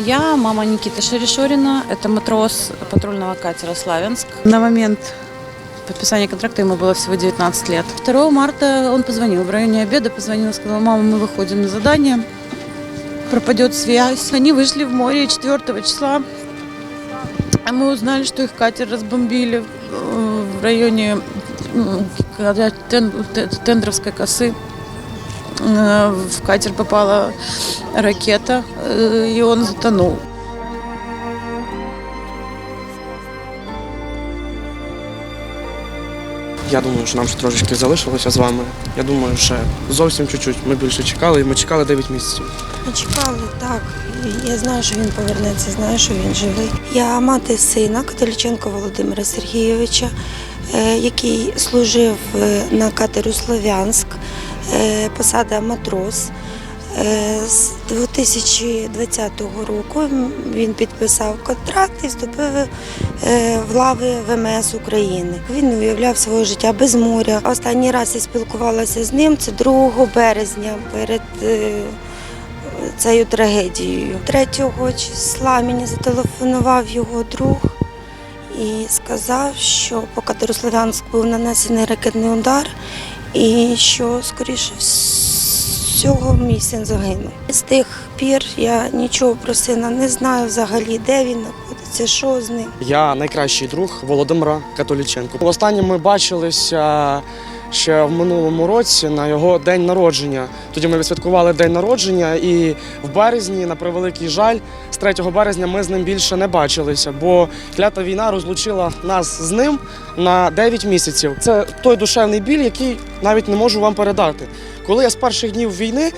Я мама Никиты Шеришорина. Это матрос патрульного катера «Славянск». На момент подписания контракта ему было всего 19 лет. 2 марта он позвонил в районе обеда, позвонил, сказал, мама, мы выходим на задание, пропадет связь. Они вышли в море 4 числа. А мы узнали, что их катер разбомбили э, в районе м, когда Тен- Т- Тендровской косы. В катер попала ракета, э, и он затонул. Я думаю, що нам ще трошечки залишилося з вами. Я думаю, ще зовсім чуть-чуть. Ми більше чекали, і ми чекали 9 місяців. Ми чекали, так. Я знаю, що він повернеться, знаю, що він живий. Я мати сина Католіченко Володимира Сергійовича, е, який служив е, на катеру Слов'янськ, посада матрос. Е, З 2020 року він підписав контракт і вступив е, в лави ВМС України. Він не уявляв свого життя без моря. Останній раз я спілкувалася з ним. Це 2 березня перед е, цією трагедією. 3 числа мені зателефонував його друг і сказав, що по Катерославянськ був нанесений ракетний удар і що, скоріше всього, мій син загинув. З тих пір я нічого про сина не знаю взагалі, де він знаходиться, що з ним. Я найкращий друг Володимира Католіченко. Останнє ми бачилися ще в минулому році на його день народження. Тоді ми відсвяткували день народження, і в березні, на превеликий жаль, з 3 березня ми з ним більше не бачилися, бо клята війна розлучила нас з ним на 9 місяців. Це той душевний біль, який навіть не можу вам передати. Коли я з перших днів війни.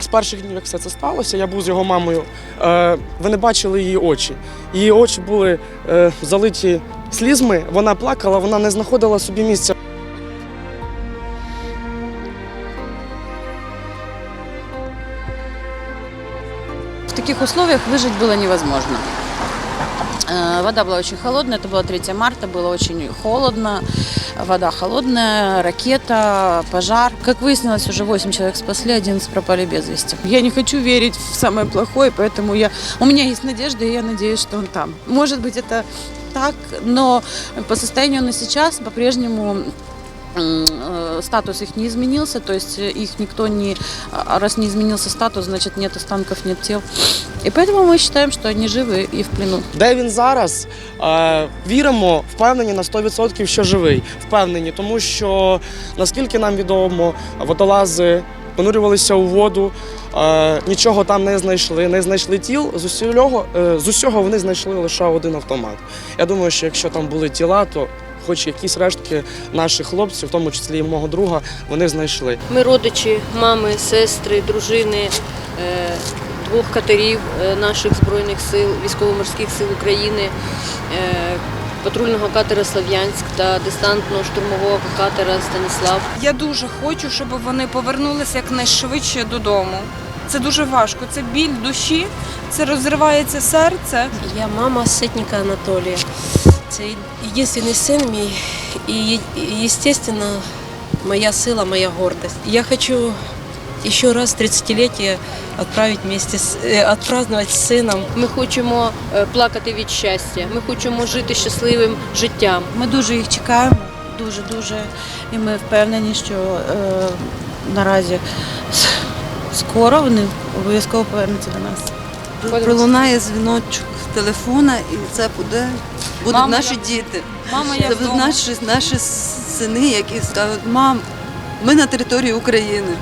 З перших днів, як все це сталося, я був з його мамою. Е, ви не бачили її очі. Її очі були е, залиті слізьми, вона плакала, вона не знаходила собі місця. В таких условиях выжить было невозможно. Э, Вода была очень холодная, это было 3 марта, было очень холодно, вода холодная, ракета, пожар. Как выяснилось, уже 8 человек спасли, 11 пропали без вести. Я не хочу верить в самое плохое, поэтому я, у меня есть надежда, и я надеюсь, что он там. Может быть, это так, но по состоянию на сейчас по-прежнему м, э, статус их не изменился, то есть э, их никто не... а Раз не изменился статус, значит нет останков, нет тел. И поэтому мы считаем, что они живы и в плену. Де він зараз? Е, віримо, впевнені на 100%, що живий. Впевнені, тому що наскільки нам відомо, водолази понурювалися у воду, е, нічого там не знайшли, не знайшли тіл. З усього, е, з усього вони знайшли лише один автомат. Я думаю, що якщо там були тіла, то хоч якісь рештки наших хлопців, в тому числі і мого друга, вони знайшли. Ми родичі, мами, сестри, дружини е, двох катерів е, наших збройних сил, військово-морських сил України, е, патрульного катера Слав'янськ та десантно-штурмового катера Станіслав. Я дуже хочу, щоб вони повернулися якнайшвидше додому. Це дуже важко. Це біль душі, це розривається серце. Я мама Ситника Анатолія. Це єдиний син мій, і, естественно, моя сила, моя гордость. Я хочу еще раз 30-летие отправить вместе с, э, отпраздновать с сыном. Ми хочемо е, плакати від щастя, ми хочемо жити щасливим життям. Ми дуже їх чекаємо, дуже дуже. І ми впевнені, що е, наразі скоро вони обов'язково повернуться до нас. Пролунає дзвіночок телефона, і це буде, будуть Мама, наші я- діти. Мама, Це я будуть вдома. наші, наші сини, які скажуть, мам, ми на території України.